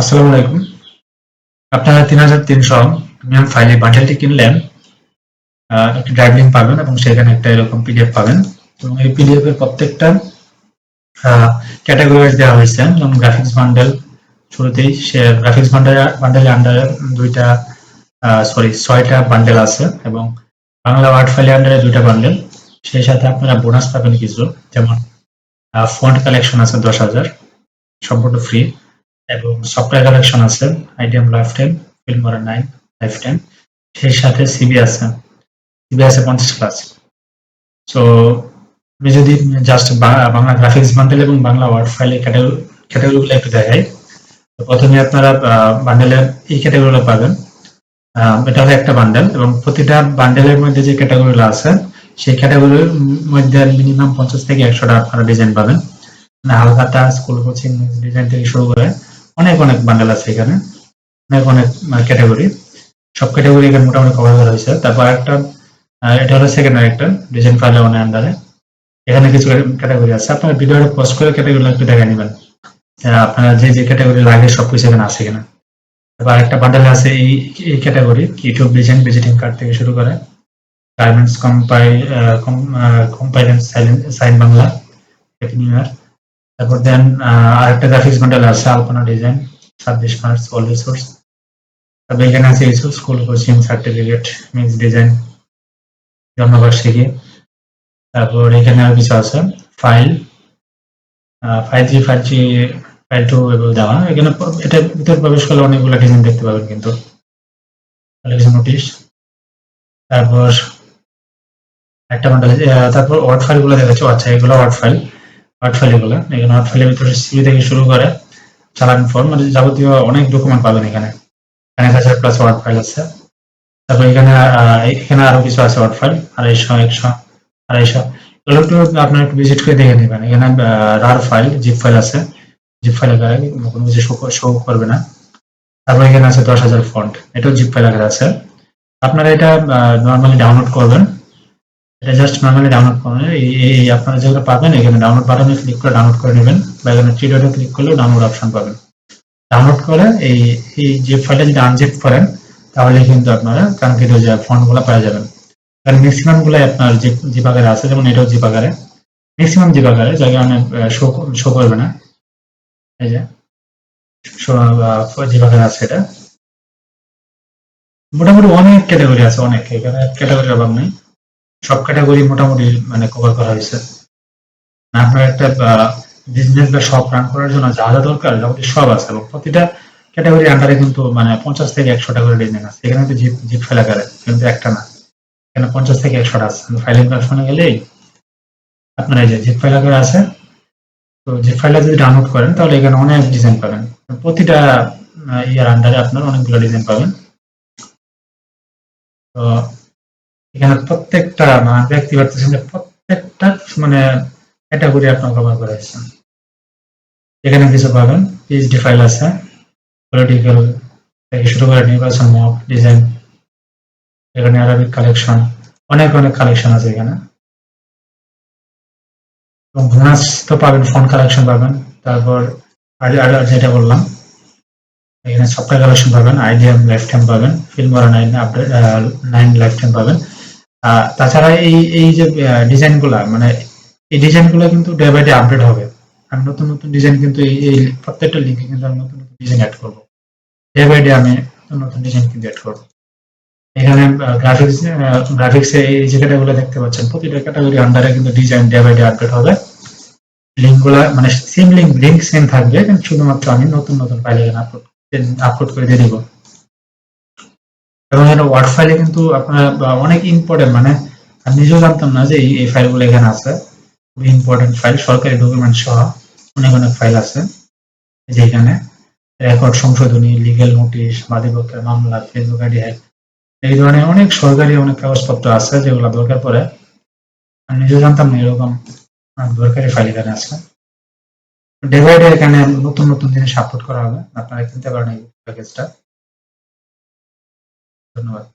আসসালামু আলাইকুম। আপনারা তিন হাজার তিনশো প্রিমিয়াম ফাইলে বান্ডেলটি কিনলেন একটি ড্রাইভ লিঙ্ক পাবেন এবং সেখানে একটা এরকম পিডিএফ পাবেন। এবং এই পিডিএফ এর প্রত্যেকটা ক্যাটাগরি দেওয়া হয়েছে, যেমন গ্রাফিক্স বান্ডেল, শুরুতেই সে গ্রাফিক্স বান্ডেল, বান্ডেলের আন্ডারে দুইটা সরি ছয়টা বান্ডেল আছে এবং বাংলা ওয়ার্ড ফাইলের আন্ডারে দুইটা বান্ডেল। সেই সাথে আপনারা বোনাস পাবেন কিছু, যেমন ফন্ট কালেকশন আছে দশ হাজার, সম্পূর্ণ ফ্রি এবং সফটওয়্যার কালেকশন আছে IDM life Filmora nine life সেই সাথে সিবি আছে সিবি আছে পঞ্চাশ ক্লাস সো আমি যদি জাস্ট বাংলা গ্রাফিক্স বান্ডেল এবং বাংলা ওয়ার্ড ফাইলের ক্যাটাগরিগুলো একটু দেখাই প্রথমে আপনারা বান্ডেলের এই ক্যাটাগরিগুলো পাবেন। এটা হলো একটা বান্ডেল এবং প্রতিটা বান্ডেলের মধ্যে যে ক্যাটাগরিগুলো আছে, সেই ক্যাটাগরির মধ্যে মিনিমাম পঞ্চাশ থেকে একশোটা আপনারা ডিজাইন পাবেন। হালখাতা স্কুল কোচিং ডিজাইন থেকে শুরু করে অনেক অনেক বান্ডেল আছে এখানে। অনেক অনেক ক্যাটাগরি সব ক্যাটাগরি এখানে মোটামুটি কভার করা হয়েছে। তারপর একটা এটা হলো সেকেন্ড একটা ডিজাইন ফাইল অনেক আন্ডারে এখানে কিছু ক্যাটাগরি আছে। আপনারা ভিডিওটা পোস্ট করে ক্যাটাগরি একটু দেখে নেবেন। আপনারা যে যে ক্যাটাগরি লাগে, সবকিছু এখানে আছে এখানে। তারপর একটা বান্ডেল আছে এই এই category YouTube design visiting card থেকে শুরু করে। Garments কম্পাই compliance sign Bangla happy new year তারপর দেন আরেকটা গ্রাফিক্স বান্ডেল আছে আলপনা ডিজাইন ছাব্বিশ মার্চ অল রিসোর্স তারপর এখানে আছে issue school coaching certificate mix design জন্মবার্ষিকী তারপর এখানে আর কিছু আছে file five G five G file two এভাবে দেওয়া। এখানে এটা ভিতরে প্রবেশ করলে অনেকগুলো ডিজাইন দেখতে পাবেন কিন্তু। নোটিশ তারপর একটা বান্ডেল তারপর ওয়ার্ড ফাইলগুলো দেখাচ্ছে। আচ্ছা এগুলো ওয়ার্ড ফাইল ওয়ার্ড ফাইল এগুলো এখানে ওয়ার্ড ফাইলের ভিতরে সিভি থেকে শুরু করে চালান ফর্ম মানে যাবতীয় অনেক ডকুমেন্ট পাবেন এখানে। এক হাজার প্লাস ওয়ার্ড ফাইল আছে। তারপর এখানে এখানে আরও কিছু আছে ওয়ার্ড ফাইল আড়াইশো, একশো, আড়াইশো। এগুলো একটু আপনার একটু ভিজিট করে দেখে নেবেন। এখানে রার ফাইল জিপ ফাইল আছে। জিপ ফাইল আকারে কোনো কিছু শো করবে না। তারপর এখানে আছে দশ হাজার ফন্ট এটাও জিপ ফাইল আকারে আছে। আপনারা এটা নর্মালি ডাউনলোড করবেন। এটা জাস্ট নর্মালি ডাউনলোড করবেন এই আপনারা যেগুলো পাবেন, এখানে ডাউনলোড বাটনে ক্লিক করে ডাউনলোড করে নেবেন বা এখানে থ্রি ডটে ক্লিক করলেও ডাউনলোড অপশন পাবেন। ডাউনলোড করে এই এই যে ফাইলটা যদি আনজিপ করেন, তাহলে কিন্তু আপনারা কাঙ্ক্ষিত যে ফন্টগুলো পেয়ে যাবেন। কারণ ম্যাক্সিমামগুলো আপনার যে জিপ আকারে আছে, যেমন এটাও জিপ আকারে ম্যাক্সিমাম জিপ আকারে যার কারণে শো শো করবে না। এই যে জিপ আকারে আছে এটা। মোটামুটি অনেক ক্যাটাগরি আছে, অনেক। এখানে ক্যাটাগরির অভাব নেই। সব ক্যাটাগরি মোটামুটি মানে কভার করা হয়েছে। আপনার একটা বিজনেস বা শপ রান করার জন্য যা যা দরকার, মোটামুটি সব আছে এবং প্রতিটা ক্যাটাগরি আন্ডারে কিন্তু মানে পঞ্চাশ থেকে একশোটা করে ডিজাইন আছে। এখানে তো জিপ জিপ ফাইল করে কিন্তু একটা না। এখানে পঞ্চাশ থেকে একশোটা আছে। ফাইলিং প্ল্যাটফর্মে গেলেই আপনার এই যে জিপ ফাইল করে আছে। তো জিপ ফাইলটা যদি ডাউনলোড করেন, তাহলে এখানে অনেক ডিজাইন পাবেন। প্রতিটা ইয়ার আন্ডারে আপনার অনেকগুলো ডিজাইন পাবেন। তো এখানে প্রত্যেকটা মানে পাচ্ছেন যে প্রত্যেকটা মানে ক্যাটাগরি আপনার কভার করা হয়েছে এখানে কিছু পাবেন পিএইচডি ফাইল আছে পলিটিক্যাল থেকে শুরু করে নির্বাচন মক ডিজাইন এখানে আরবিক কালেকশন অনেক অনেক কালেকশন আছে এখানে। এবং তো পাবেন ফোন কালেকশন পাবেন, তারপর যেটা বললাম, এখানে সফটওয়্যার কালেকশন পাবেন আইডিএম লাইফ টাইম পাবেন Filmora nine update nine life time পাবেন। তাছাড়া এই এই যে ডিজাইনগুলা মানে এই ডিজাইনগুলো কিন্তু ডে বাই ডে আপডেট হবে। আমি নতুন নতুন ডিজাইন কিন্তু এই এই প্রত্যেকটা লিঙ্কে কিন্তু আমি নতুন নতুন ডিজাইন অ্যাড করব। ডে বাই ডে আমি নতুন ডিজাইন কিন্তু অ্যাড করব। এখানে গ্রাফিক্স গ্রাফিক্স এই যে ক্যাটাগরি দেখতে পাচ্ছেন, প্রতিটা ক্যাটাগরি আন্ডারে কিন্তু design day by day update হবে। লিঙ্কগুলা মানে সেম লিঙ্ক লিঙ্ক সেম থাকবে, কিন্তু শুধুমাত্র আমি নতুন নতুন ফাইল এখানে আপলোড আপলোড করে দিয়ে দিব। এবং এখানে ওয়ার্ড ফাইলে কিন্তু আপনার অনেক ইম্পর্টেন্ট মানে আমি নিজেও জানতাম না যে এই ফাইলগুলো এখানে আছে। খুবই ইম্পর্টেন্ট ফাইল সরকারি ডকুমেন্ট সহ অনেক অনেক ফাইল আছে যে এখানে। রেকর্ড সংশোধনী লিগেল নোটিশ বাদীপক্ষের মামলা ফেসবুক আইডি হ্যাক এই ধরনের অনেক সরকারি অনেক কাগজপত্র আছে যেগুলো দরকার পড়ে। আমি নিজেও জানতাম না এরকম দরকারি ফাইল এখানে আছে। ডে বাই ডে এখানে নতুন নতুন জিনিস আপলোড করা হবে। আপনারা কিনতে পারেন এই প্যাকেজটা nueva